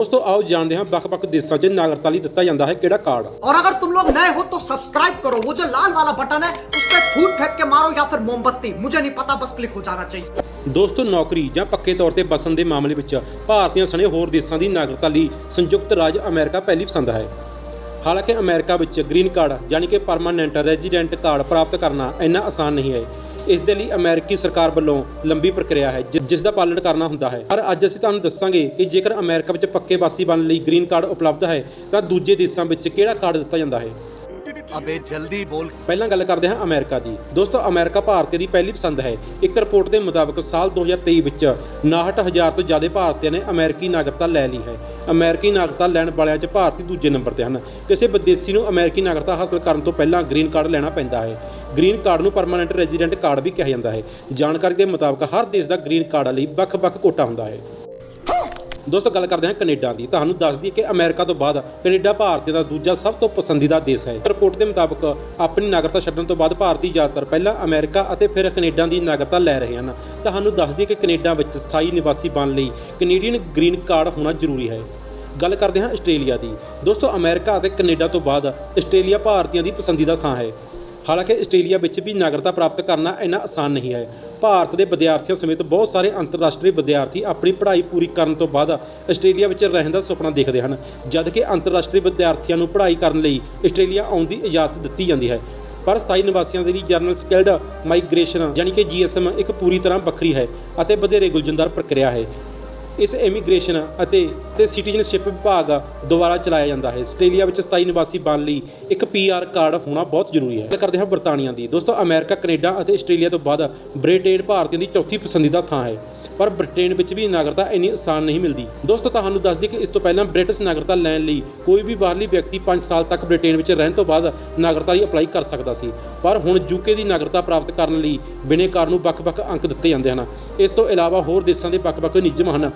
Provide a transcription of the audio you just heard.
ਦੋਸਤੋ ਆਓ ਜਾਣਦੇ ਹਾਂ ਵੱਖ-ਵੱਖ ਦੇਸ਼ਾਂ 'ਚ ਨਾਗਰਿਕਤਾ ਲਈ ਦਿੱਤਾ ਜਾਂਦਾ ਹੈ ਕਿਹੜਾ ਕਾਰਡ और अगर तुम लोग नए हो तो सब्सक्राइब करो वो जो लाल वाला बटन है उस पर फूट फेंक के मारो या फिर मोमबत्ती मुझे नहीं पता बस क्लिक हो जाना चाहिए ਦੋਸਤੋ ਨੌਕਰੀ ਜਾਂ ਪੱਕੇ ਤੌਰ ਤੇ ਬਸਣ ਦੇ ਮਾਮਲੇ ਵਿੱਚ ਭਾਰਤੀਆਂ ਸਣੇ ਹੋਰ ਦੇਸ਼ਾਂ ਦੀ ਨਾਗਰਿਕਤਾ ਲਈ ਸੰਯੁਕਤ ਰਾਜ ਅਮਰੀਕਾ ਪਹਿਲੀ ਪਸੰਦ ਹੈ ਹਾਲਾਂਕਿ ਅਮਰੀਕਾ ਵਿੱਚ ਗ੍ਰੀਨ ਕਾਰਡ ਯਾਨੀ ਕਿ ਪਰਮਾਨੈਂਟ ਰੈਜ਼ੀਡੈਂਟ ਕਾਰਡ ਪ੍ਰਾਪਤ ਕਰਨਾ ਇੰਨਾ ਆਸਾਨ ਨਹੀਂ ਹੈ ਇਸ ਦੇ ਲਈ ਅਮਰੀਕੀ ਸਰਕਾਰ ਵੱਲੋਂ ਲੰਬੀ ਪ੍ਰਕਿਰਿਆ ਹੈ, ਜਿ- ਜਿਸ ਦਾ ਪਾਲਣ ਕਰਨਾ ਹੁੰਦਾ ਹੈ। ਪਰ ਅੱਜ ਅਸੀਂ ਤੁਹਾਨੂੰ ਦੱਸਾਂਗੇ ਕਿ ਜੇਕਰ ਅਮਰੀਕਾ ਵਿੱਚ ਪੱਕੇ ਵਾਸੀ ਬਣਨ ਲਈ ਗ੍ਰੀਨ ਕਾਰਡ ਉਪਲਬਧ ਹੈ, ਤਾਂ ਦੂਜੇ ਦੇਸ਼ਾਂ ਵਿੱਚ ਕਿਹੜਾ ਕਾਰਡ ਦਿੱਤਾ ਜਾਂਦਾ ਹੈ? ਅਬੇ ਜਲਦੀ ਬੋਲ। ਪਹਿਲਾਂ ਗੱਲ ਕਰਦੇ ਹਾਂ ਅਮਰੀਕਾ ਦੀ। ਦੋਸਤੋ, ਅਮਰੀਕਾ ਭਾਰਤੀ ਦੀ ਪਹਿਲੀ ਪਸੰਦ ਹੈ। ਇੱਕ ਰਿਪੋਰਟ ਦੇ ਮੁਤਾਬਕ ਸਾਲ 2023 ਵਿੱਚ 69000 ਤੋਂ ਜ਼ਿਆਦਾ ਭਾਰਤੀਆਂ ਨੇ ਅਮਰੀਕੀ ਨਾਗਰਿਕਤਾ ਲੈ ਲਈ ਹੈ। ਅਮਰੀਕੀ ਨਾਗਰਤਾ ਲੈਣ ਵਾਲਿਆਂ 'ਚ ਭਾਰਤੀ ਦੂਜੇ ਨੰਬਰ ਤੇ ਹਨ। ਕਿਸੇ ਵਿਦੇਸ਼ੀ ਨੂੰ ਅਮਰੀਕੀ ਨਾਗਰਿਕਤਾ ਹਾਸਲ ਕਰਨ ਤੋਂ ਪਹਿਲਾਂ ਗ੍ਰੀਨ ਕਾਰਡ ਲੈਣਾ ਪੈਂਦਾ ਹੈ। ਗ੍ਰੀਨ ਕਾਰਡ ਨੂੰ ਪਰਮਾਨੈਂਟ ਰੈਜ਼ੀਡੈਂਟ ਕਾਰਡ ਵੀ ਕਿਹਾ ਜਾਂਦਾ ਹੈ। ਜਾਣਕਾਰੀ ਦੇ ਮੁਤਾਬਕ ਹਰ ਦੇਸ਼ ਦਾ ਗ੍ਰੀਨ ਕਾਰਡ ਲਈ ਵੱਖ-ਵੱਖ ਕੋਟਾ ਹੁੰਦਾ ਹੈ। ਦੋਸਤੋ, ਗੱਲ ਕਰਦੇ ਹਾਂ ਕੈਨੇਡਾ ਦੀ। ਤੁਹਾਨੂੰ ਦੱਸ ਦਈਏ ਕਿ ਅਮਰੀਕਾ ਤੋਂ ਬਾਅਦ ਕੈਨੇਡਾ ਭਾਰਤੀ ਦਾ ਦੂਜਾ ਸਭ ਤੋਂ ਪਸੰਦੀਦਾ ਦੇਸ਼ ਹੈ। ਰਿਪੋਰਟ ਦੇ ਮੁਤਾਬਕ ਆਪਣੀ ਨਾਗਰਿਕਤਾ ਛੱਡਣ ਤੋਂ ਬਾਅਦ ਭਾਰਤੀ ਜ਼ਿਆਦਾਤਰ ਪਹਿਲਾਂ ਅਮਰੀਕਾ ਅਤੇ ਫਿਰ ਕੈਨੇਡਾ ਦੀ ਨਾਗਰਿਕਤਾ ਲੈ ਰਹੇ ਹਨ। ਤੁਹਾਨੂੰ ਦੱਸ ਦਈਏ ਕਿ ਕੈਨੇਡਾ ਵਿੱਚ ਸਥਾਈ ਨਿਵਾਸੀ ਬਣਨ ਲਈ ਕੈਨੇਡੀਅਨ ਗ੍ਰੀਨ ਕਾਰਡ ਹੋਣਾ ਜ਼ਰੂਰੀ ਹੈ। ਗੱਲ ਕਰਦੇ ਹਾਂ ਆਸਟ੍ਰੇਲੀਆ ਦੀ। ਦੋਸਤੋ, ਅਮਰੀਕਾ ਅਤੇ ਕੈਨੇਡਾ ਤੋਂ ਬਾਅਦ ਆਸਟ੍ਰੇਲੀਆ ਭਾਰਤੀਆਂ ਦੀ ਪਸੰਦੀਦਾ ਥਾਂ ਹੈ। ਹਾਲਾਂਕਿ ਆਸਟ੍ਰੇਲੀਆ ਵਿੱਚ ਵੀ ਨਾਗਰਿਕਤਾ ਪ੍ਰਾਪਤ ਕਰਨਾ ਇੰਨਾ ਆਸਾਨ ਨਹੀਂ ਹੈ। ਭਾਰਤ ਦੇ ਵਿਦਿਆਰਥੀਆਂ ਸਮੇਤ ਬਹੁਤ ਸਾਰੇ ਅੰਤਰਰਾਸ਼ਟਰੀ ਵਿਦਿਆਰਥੀ ਆਪਣੀ ਪੜ੍ਹਾਈ ਪੂਰੀ ਕਰਨ ਤੋਂ ਬਾਅਦ ਆਸਟ੍ਰੇਲੀਆ ਵਿੱਚ ਰਹਿਣ ਦਾ ਸੁਪਨਾ ਦੇਖਦੇ ਹਨ, ਜਦਕਿ ਅੰਤਰਰਾਸ਼ਟਰੀ ਵਿਦਿਆਰਥੀਆਂ ਨੂੰ ਪੜ੍ਹਾਈ ਕਰਨ ਲਈ ਆਸਟ੍ਰੇਲੀਆ ਆਉਣ ਦੀ ਇਜਾਜ਼ਤ ਦਿੱਤੀ ਜਾਂਦੀ ਹੈ। ਪਰ ਸਥਾਈ ਨਿਵਾਸੀਆਂ ਦੇ ਲਈ ਜਰਨਲ ਸਕਿਲਡ ਮਾਈਗ੍ਰੇਸ਼ਨ ਯਾਨੀ ਕਿ ਜੀਐਸਐਮ, ਇੱਕ ਪੂਰੀ ਤਰ੍ਹਾਂ ਵੱਖਰੀ ਹੈ ਅਤੇ ਵਧੇਰੇ ਗੁਲਜੰਦਾਰ ਪ੍ਰਕਿਰਿਆ ਹੈ। ਇਸ ਇਮੀਗ੍ਰੇਸ਼ਨ ਅਤੇ ਤੇ ਸਿਟੀਜ਼ਨਸ਼ਿਪ ਵਿਭਾਗ ਦੁਆਰਾ ਚਲਾਇਆ ਜਾਂਦਾ ਹੈ। ਆਸਟ੍ਰੇਲੀਆ ਵਿੱਚ ਸਥਾਈ ਨਿਵਾਸੀ ਬਣਨ ਲਈ ਇੱਕ ਪੀਆਰ ਕਾਰਡ ਹੋਣਾ ਬਹੁਤ ਜ਼ਰੂਰੀ ਹੈ। ਗੱਲ ਕਰਦੇ ਹਾਂ ਬਰਤਾਨੀਆ ਦੀ। ਦੋਸਤੋ, ਅਮਰੀਕਾ, ਕੈਨੇਡਾ ਅਤੇ ਆਸਟ੍ਰੇਲੀਆ ਤੋਂ ਬਾਅਦ ਬ੍ਰਿਟੇਨ ਭਾਰਤੀਆਂ ਦੀ ਚੌਥੀ ਪਸੰਦੀਦਾ ਥਾਂ ਹੈ। ਪਰ ਬ੍ਰਿਟੇਨ ਵਿੱਚ ਵੀ ਨਾਗਰਿਕਤਾ ਇੰਨੀ ਆਸਾਨ ਨਹੀਂ ਮਿਲਦੀ। ਦੋਸਤੋ, ਤੁਹਾਨੂੰ ਦੱਸ ਦਈਏ ਕਿ ਇਸ ਤੋਂ ਪਹਿਲਾਂ ਬ੍ਰਿਟਿਸ਼ ਨਾਗਰਿਕਤਾ ਲੈਣ ਲਈ ਕੋਈ ਵੀ ਬਾਹਰਲੀ ਵਿਅਕਤੀ 5 ਸਾਲ ਤੱਕ ਬ੍ਰਿਟੇਨ ਵਿੱਚ ਰਹਿਣ ਤੋਂ ਬਾਅਦ ਨਾਗਰਿਕਤਾ ਲਈ ਅਪਲਾਈ ਕਰ ਸਕਦਾ ਸੀ। ਪਰ ਹੁਣ ਯੂਕੇ ਦੀ ਨਾਗਰਿਕਤਾ ਪ੍ਰਾਪਤ ਕਰਨ ਲਈ ਬਿਨੇਕਾਰ ਨੂੰ ਵੱਖ-ਵੱਖ ਅੰਕ ਦਿੱਤੇ ਜਾਂਦੇ ਹਨ। ਇਸ ਤੋਂ ਇਲਾਵਾ ਹੋਰ ਦੇਸ਼ਾਂ ਦੇ ਵੱਖ-ਵੱਖ ਨਿਯਮ ਹਨ।